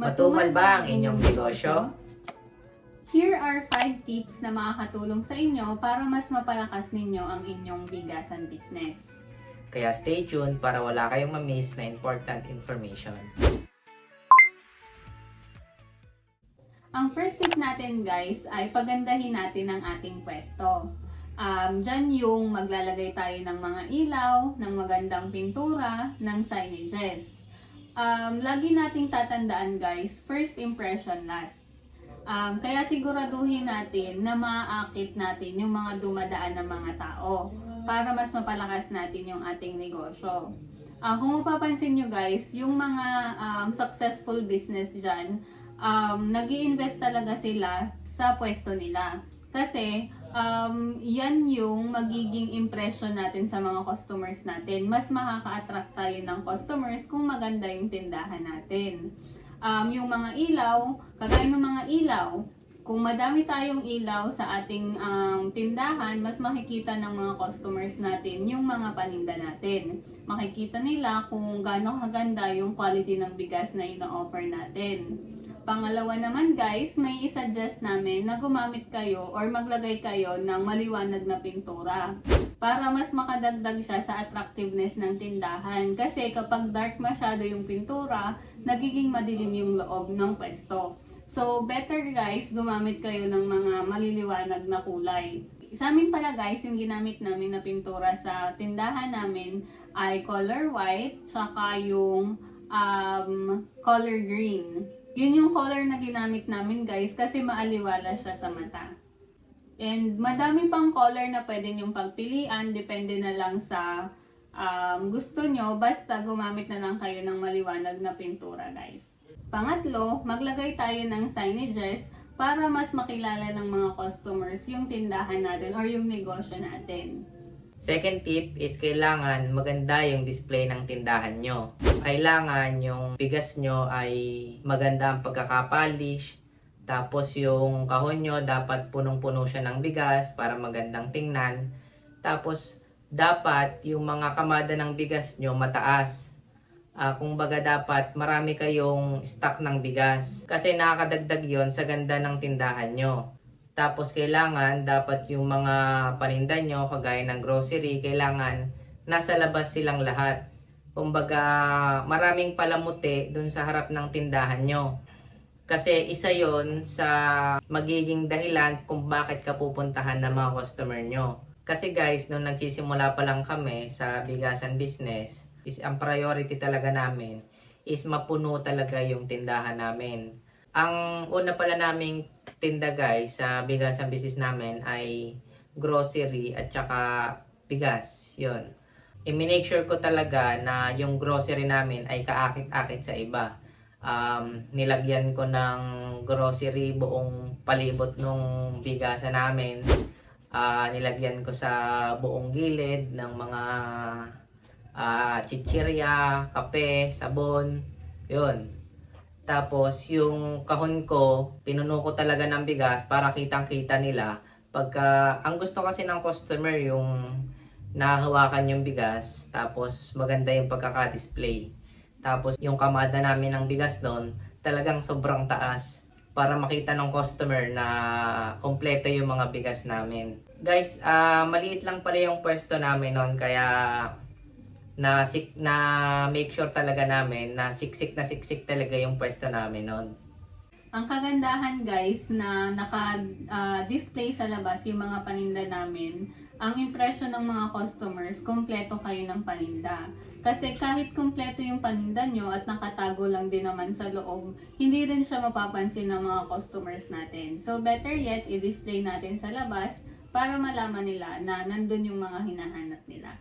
Matumal ba ang inyong negosyo? Here are 5 tips na makakatulong sa inyo para mas mapalakas ninyo ang inyong bigasan business. Kaya stay tuned para wala kayong ma-miss na important information. Ang first tip natin guys ay pagandahin natin ang ating pwesto. Um, Diyan yung maglalagay tayo ng mga ilaw, ng magandang pintura, ng signages. Um, lagi nating tatandaan guys, first impression last. Um, kaya siguraduhin natin na maaakit natin yung mga dumadaan ng mga tao para mas mapalakas natin yung ating negosyo. Ah, kung mapapansin nyo guys, yung mga um, successful business dyan, um, nag invest talaga sila sa pwesto nila. Kasi, um, yan yung magiging impression natin sa mga customers natin. Mas makaka-attract tayo ng customers kung maganda yung tindahan natin. Um, yung mga ilaw, kagaya ng mga ilaw, kung madami tayong ilaw sa ating um, tindahan, mas makikita ng mga customers natin yung mga paninda natin. Makikita nila kung gaano kaganda yung quality ng bigas na ino-offer natin. Pangalawa naman guys, may isuggest namin na gumamit kayo or maglagay kayo ng maliwanag na pintura para mas makadagdag siya sa attractiveness ng tindahan. Kasi kapag dark masyado yung pintura, nagiging madilim yung loob ng pwesto. So, better guys, gumamit kayo ng mga maliliwanag na kulay. Sa amin pala guys, yung ginamit namin na pintura sa tindahan namin ay color white, tsaka yung um, color green. Yun yung color na ginamit namin guys kasi maaliwala siya sa mata. And madami pang color na pwede nyong pagpilian, depende na lang sa um, gusto nyo, basta gumamit na lang kayo ng maliwanag na pintura guys. Pangatlo, maglagay tayo ng signages para mas makilala ng mga customers yung tindahan natin or yung negosyo natin. Second tip is kailangan maganda yung display ng tindahan nyo. Kailangan yung bigas nyo ay maganda ang pagkakapolish. Tapos yung kahon nyo dapat punong-puno siya ng bigas para magandang tingnan. Tapos dapat yung mga kamada ng bigas nyo mataas. Ah, kung baga dapat marami kayong stock ng bigas. Kasi nakakadagdag yon sa ganda ng tindahan nyo. Tapos kailangan dapat yung mga paninda nyo, kagaya ng grocery, kailangan nasa labas silang lahat. Kumbaga, maraming palamuti dun sa harap ng tindahan nyo. Kasi isa yon sa magiging dahilan kung bakit ka pupuntahan ng mga customer nyo. Kasi guys, nung nagsisimula pa lang kami sa bigasan business, is ang priority talaga namin is mapuno talaga yung tindahan namin. Ang una pala naming tinda guys sa bigasan business namin ay grocery at saka bigas. Yun. I-make sure ko talaga na yung grocery namin ay kaakit-akit sa iba. Um, nilagyan ko ng grocery buong palibot nung bigasan namin. Ah, nilagyan ko sa buong gilid ng mga ah, chichirya, kape, sabon. Yun. Tapos, yung kahon ko, pinuno ko talaga ng bigas para kitang-kita nila. Pagka, ang gusto kasi ng customer yung nahahawakan yung bigas, tapos maganda yung pagkaka-display. Tapos, yung kamada namin ng bigas doon, talagang sobrang taas para makita ng customer na kompleto yung mga bigas namin. Guys, ah maliit lang pala yung pwesto namin noon kaya na sik na make sure talaga namin na siksik na siksik talaga yung pwesto namin noon. Ang kagandahan guys na naka-display sa labas yung mga paninda namin, ang impression ng mga customers, kompleto kayo ng paninda. Kasi kahit kompleto yung paninda nyo at nakatago lang din naman sa loob, hindi rin siya mapapansin ng mga customers natin. So better yet, i-display natin sa labas para malaman nila na nandun yung mga hinahanap nila.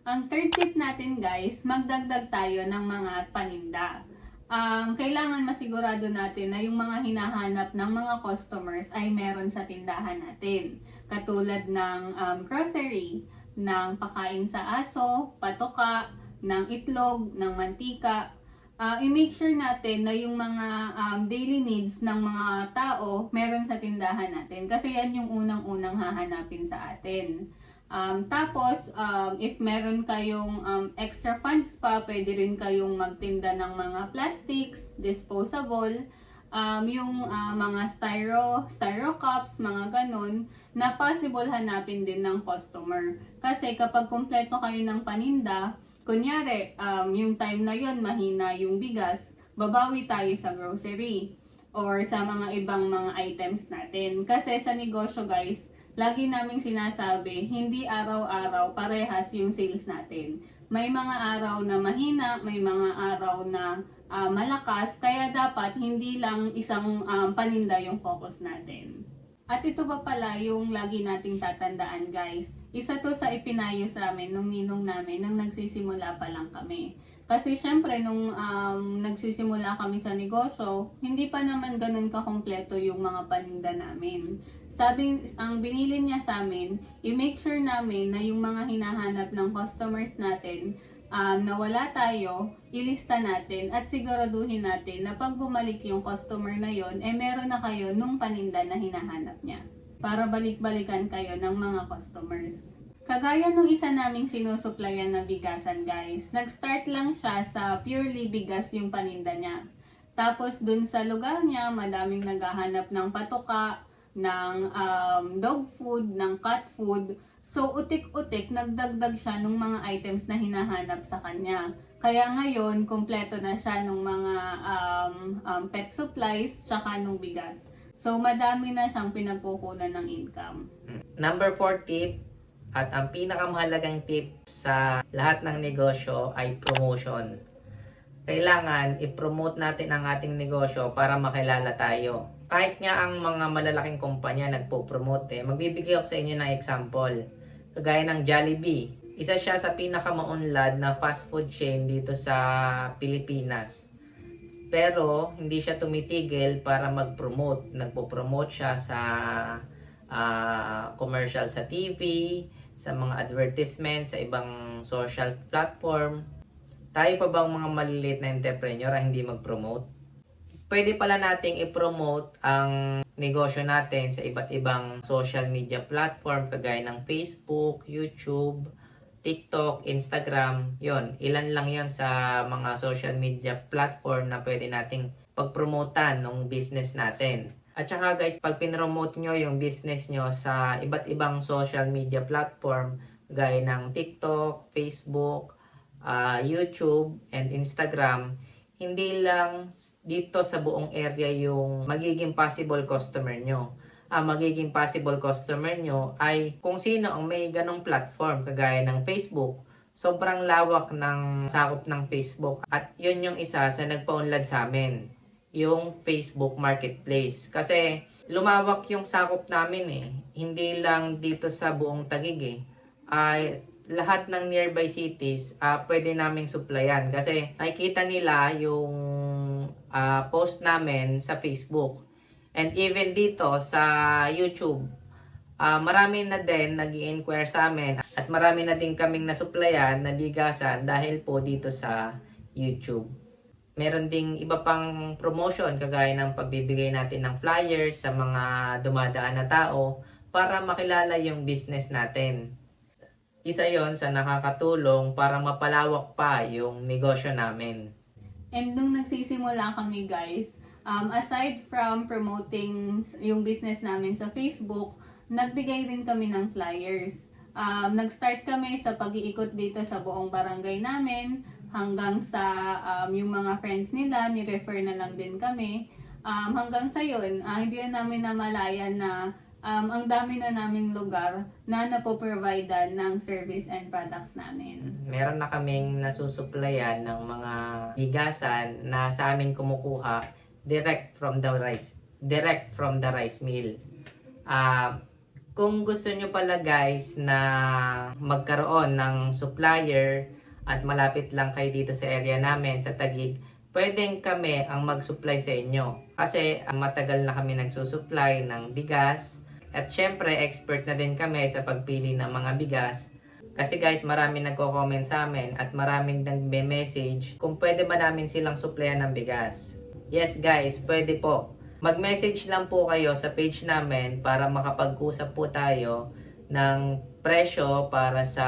Ang third tip natin guys, magdagdag tayo ng mga paninda. Um, kailangan masigurado natin na yung mga hinahanap ng mga customers ay meron sa tindahan natin. Katulad ng um, grocery, ng pakain sa aso, patoka, ng itlog, ng mantika. Uh, i-make sure natin na yung mga um, daily needs ng mga tao meron sa tindahan natin. Kasi yan yung unang-unang hahanapin sa atin. Um, tapos, um, if meron kayong um, extra funds pa, pwede rin kayong magtinda ng mga plastics, disposable, um, yung ah, mga styro, styro cups, mga ganun, na possible hanapin din ng customer. Kasi kapag kumpleto kayo ng paninda, kunyari, um, yung time na yon mahina yung bigas, babawi tayo sa grocery or sa mga ibang mga items natin. Kasi sa negosyo guys, lagi naming sinasabi, hindi araw-araw parehas yung sales natin. May mga araw na mahina, may mga araw na ah, malakas, kaya dapat hindi lang isang um, paninda yung focus natin. At ito pa pala yung lagi nating tatandaan guys. Isa to sa ipinayo sa amin nung ninong namin nung nagsisimula pa lang kami. Kasi syempre nung um, nagsisimula kami sa negosyo, hindi pa naman ganun kakompleto yung mga paninda namin. Sabi, ang binili niya sa amin, i-make sure namin na yung mga hinahanap ng customers natin um, na wala tayo, ilista natin at siguraduhin natin na pag bumalik yung customer na yon, eh meron na kayo nung paninda na hinahanap niya. Para balik-balikan kayo ng mga customers. Kagaya nung isa naming sinusuplayan na bigasan guys, nag-start lang siya sa purely bigas yung paninda niya. Tapos dun sa lugar niya, madaming naghahanap ng patuka, ng um, dog food, ng cat food. So, utik-utik, nagdagdag siya ng mga items na hinahanap sa kanya. Kaya ngayon, kumpleto na siya ng mga um, um, pet supplies, tsaka nung bigas. So, madami na siyang pinagkukunan ng income. Number 4 tip at ang pinakamahalagang tip sa lahat ng negosyo ay promotion. Kailangan i-promote natin ang ating negosyo para makilala tayo. Kahit nga ang mga malalaking kumpanya nagpo-promote eh, magbibigay ako sa inyo ng example. Kagaya ng Jollibee. Isa siya sa pinakamaunlad na fast food chain dito sa Pilipinas. Pero hindi siya tumitigil para mag-promote. Nagpo-promote siya sa ah, commercial sa TV, sa mga advertisement, sa ibang social platform. Tayo pa bang mga maliliit na entrepreneur ang hindi mag-promote? Pwede pala nating i-promote ang negosyo natin sa iba't ibang social media platform kagaya ng Facebook, YouTube, TikTok, Instagram. Yon, ilan lang yon sa mga social media platform na pwede nating pagpromotan ng business natin. At saka guys, pag pinromote nyo yung business nyo sa iba't ibang social media platform, gaya ng TikTok, Facebook, ah, YouTube, and Instagram, hindi lang dito sa buong area yung magiging possible customer nyo. Ang magiging possible customer nyo ay kung sino ang may ganong platform, kagaya ng Facebook. Sobrang lawak ng sakop ng Facebook at yun yung isa sa nagpaunlad sa amin yung Facebook Marketplace. Kasi lumawak yung sakop namin eh. Hindi lang dito sa buong Tagig eh. Ay lahat ng nearby cities ah pwede naming supplyan kasi nakikita nila yung ah, post namin sa Facebook. And even dito sa YouTube, ah marami na din nag inquire sa amin at marami na din kaming nasupplyan na bigasan dahil po dito sa YouTube meron ding iba pang promotion kagaya ng pagbibigay natin ng flyers sa mga dumadaan na tao para makilala yung business natin. Isa yon sa nakakatulong para mapalawak pa yung negosyo namin. And nung nagsisimula kami guys, um, aside from promoting yung business namin sa Facebook, nagbigay rin kami ng flyers. Um, nag-start kami sa pag-iikot dito sa buong barangay namin hanggang sa um, yung mga friends nila, ni-refer na lang din kami. Um, hanggang sa yun, ah, hindi na namin namalayan na um, ang dami na naming lugar na napoprovide ng service and products namin. Meron na kaming nasusupplyan ng mga bigasan na sa amin kumukuha direct from the rice direct from the rice mill. Ah, kung gusto nyo pala guys na magkaroon ng supplier at malapit lang kayo dito sa area namin sa Tagig, pwedeng kami ang mag-supply sa inyo. Kasi ah, matagal na kami nagsusupply ng bigas at syempre expert na din kami sa pagpili ng mga bigas. Kasi guys, marami nagko-comment sa amin at maraming nagme-message kung pwede ba namin silang supplyan ng bigas. Yes guys, pwede po. Mag-message lang po kayo sa page namin para makapag-usap po tayo ng presyo para sa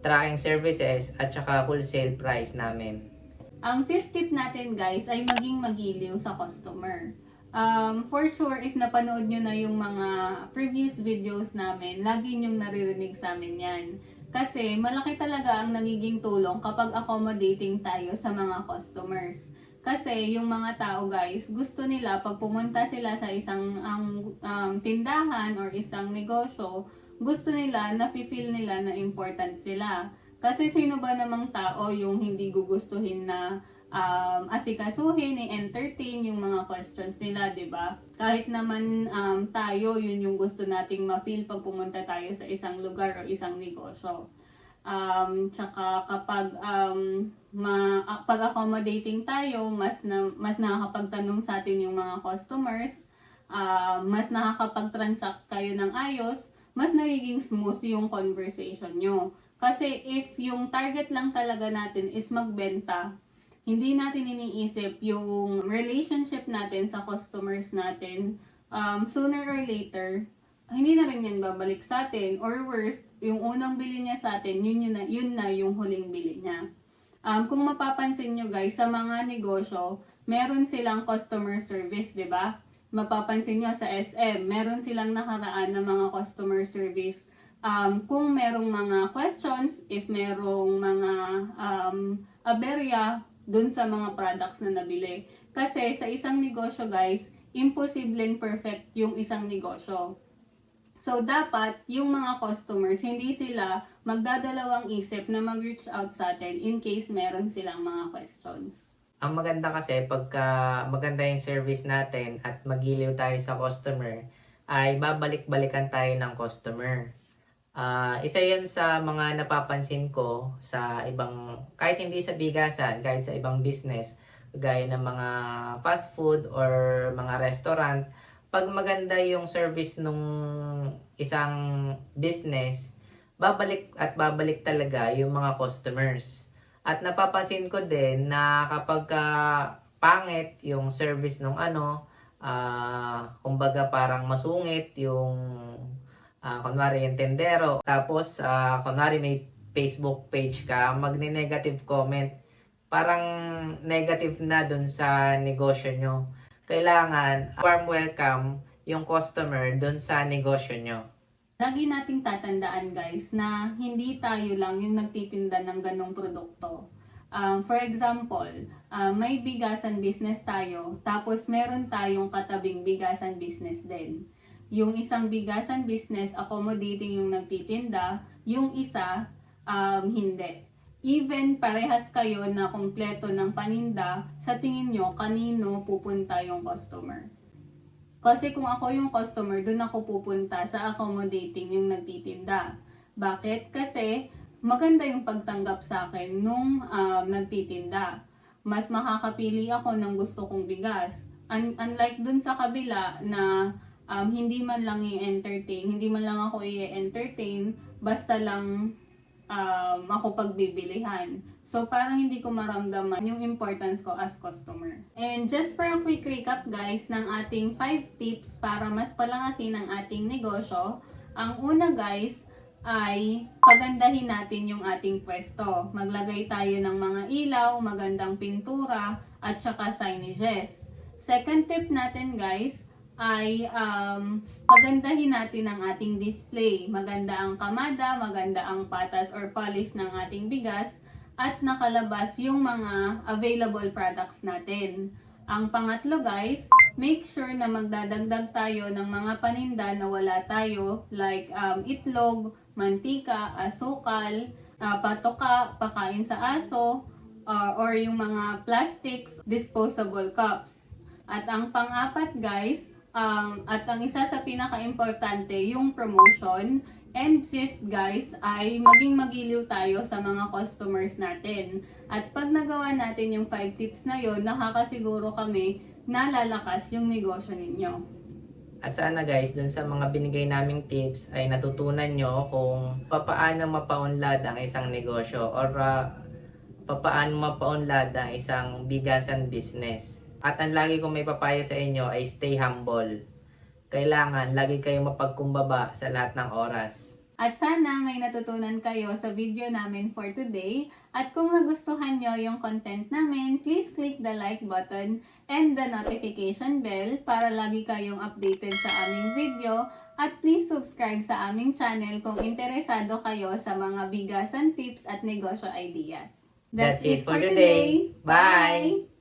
tracking services at saka wholesale price namin. Ang fifth tip natin guys ay maging magiliw sa customer. Um, for sure, if napanood nyo na yung mga previous videos namin, lagi nyong naririnig sa amin yan. Kasi malaki talaga ang nagiging tulong kapag accommodating tayo sa mga customers. Kasi yung mga tao guys, gusto nila pag pumunta sila sa isang ang, um, tindahan or isang negosyo, gusto nila na feel nila na important sila. Kasi sino ba namang tao yung hindi gugustuhin na um, asikasuhin, i-entertain yung mga questions nila, 'di ba? Kahit naman um, tayo, yun yung gusto nating ma-feel pag pumunta tayo sa isang lugar o isang negosyo. Um, tsaka kapag um, ma, ah, pag-accommodating tayo, mas na, mas nakakapagtanong sa atin yung mga customers, ah, mas nakakapag-transact kayo ng ayos, mas nagiging smooth yung conversation nyo. Kasi if yung target lang talaga natin is magbenta, hindi natin iniisip yung relationship natin sa customers natin, um, sooner or later, hindi na rin yan babalik sa atin. Or worst, yung unang bili niya sa atin, yun, yun, na, yun na yung huling bili niya. Um, kung mapapansin nyo guys, sa mga negosyo, meron silang customer service, di ba? Mapapansin nyo sa SM, meron silang nakaraan ng mga customer service um, kung merong mga questions, if merong mga um, aberya dun sa mga products na nabili. Kasi sa isang negosyo guys, imposibleng perfect yung isang negosyo. So, dapat yung mga customers, hindi sila magdadalawang isip na mag-reach out sa atin in case meron silang mga questions. Ang maganda kasi pagka maganda yung service natin at magiliw tayo sa customer, ay babalik-balikan tayo ng customer. Ah, isa yun sa mga napapansin ko sa ibang, kahit hindi sa bigasan, kahit sa ibang business, gaya ng mga fast food or mga restaurant, pag maganda yung service nung isang business, babalik at babalik talaga yung mga customers. At napapansin ko din na kapag ah, pangit yung service nung ano, ah kumbaga parang masungit yung ah kunwari yung tendero, tapos ah kunwari may Facebook page ka, magne-negative comment, parang negative na dun sa negosyo nyo. Kailangan warm welcome yung customer dun sa negosyo nyo. Lagi nating tatandaan guys na hindi tayo lang yung nagtitinda ng ganong produkto. Um, for example, uh, may bigasan business tayo, tapos meron tayong katabing bigasan business din. Yung isang bigasan business accommodating yung nagtitinda, yung isa um, hindi. Even parehas kayo na kompleto ng paninda, sa tingin nyo, kanino pupunta yung customer? Kasi kung ako yung customer, doon ako pupunta sa accommodating yung nagtitinda. Bakit? Kasi maganda yung pagtanggap sa akin nung um, nagtitinda. Mas makakapili ako ng gusto kong bigas. Un- unlike dun sa kabila na um, hindi man lang i-entertain, hindi man lang ako i-entertain, basta lang um, ako pagbibilihan. So, parang hindi ko maramdaman yung importance ko as customer. And just for a quick recap guys ng ating 5 tips para mas palangasin ang ating negosyo. Ang una guys ay pagandahin natin yung ating pwesto. Maglagay tayo ng mga ilaw, magandang pintura, at saka signages. Second tip natin guys ay um, pagandahin natin ang ating display. Maganda ang kamada, maganda ang patas or polish ng ating bigas, at nakalabas yung mga available products natin. Ang pangatlo guys, make sure na magdadagdag tayo ng mga paninda na wala tayo like um, itlog, mantika, asukal, uh, patoka, pakain sa aso, uh, or yung mga plastics, disposable cups. At ang pang-apat guys, um, at ang isa sa pinaka-importante, yung promotion. And fifth guys, ay maging magiliw tayo sa mga customers natin. At pag nagawa natin yung 5 tips na yon, nakakasiguro kami na lalakas yung negosyo ninyo. At sana guys, dun sa mga binigay naming tips ay natutunan nyo kung papaano mapaunlad ang isang negosyo or uh, papaano mapaunlad ang isang bigasan business. At ang lagi kong may papayo sa inyo ay stay humble. Kailangan lagi kayong mapagkumbaba sa lahat ng oras. At sana may natutunan kayo sa video namin for today. At kung nagustuhan nyo yung content namin, please click the like button and the notification bell para lagi kayong updated sa aming video. At please subscribe sa aming channel kung interesado kayo sa mga bigasan tips at negosyo ideas. That's it for today. Bye!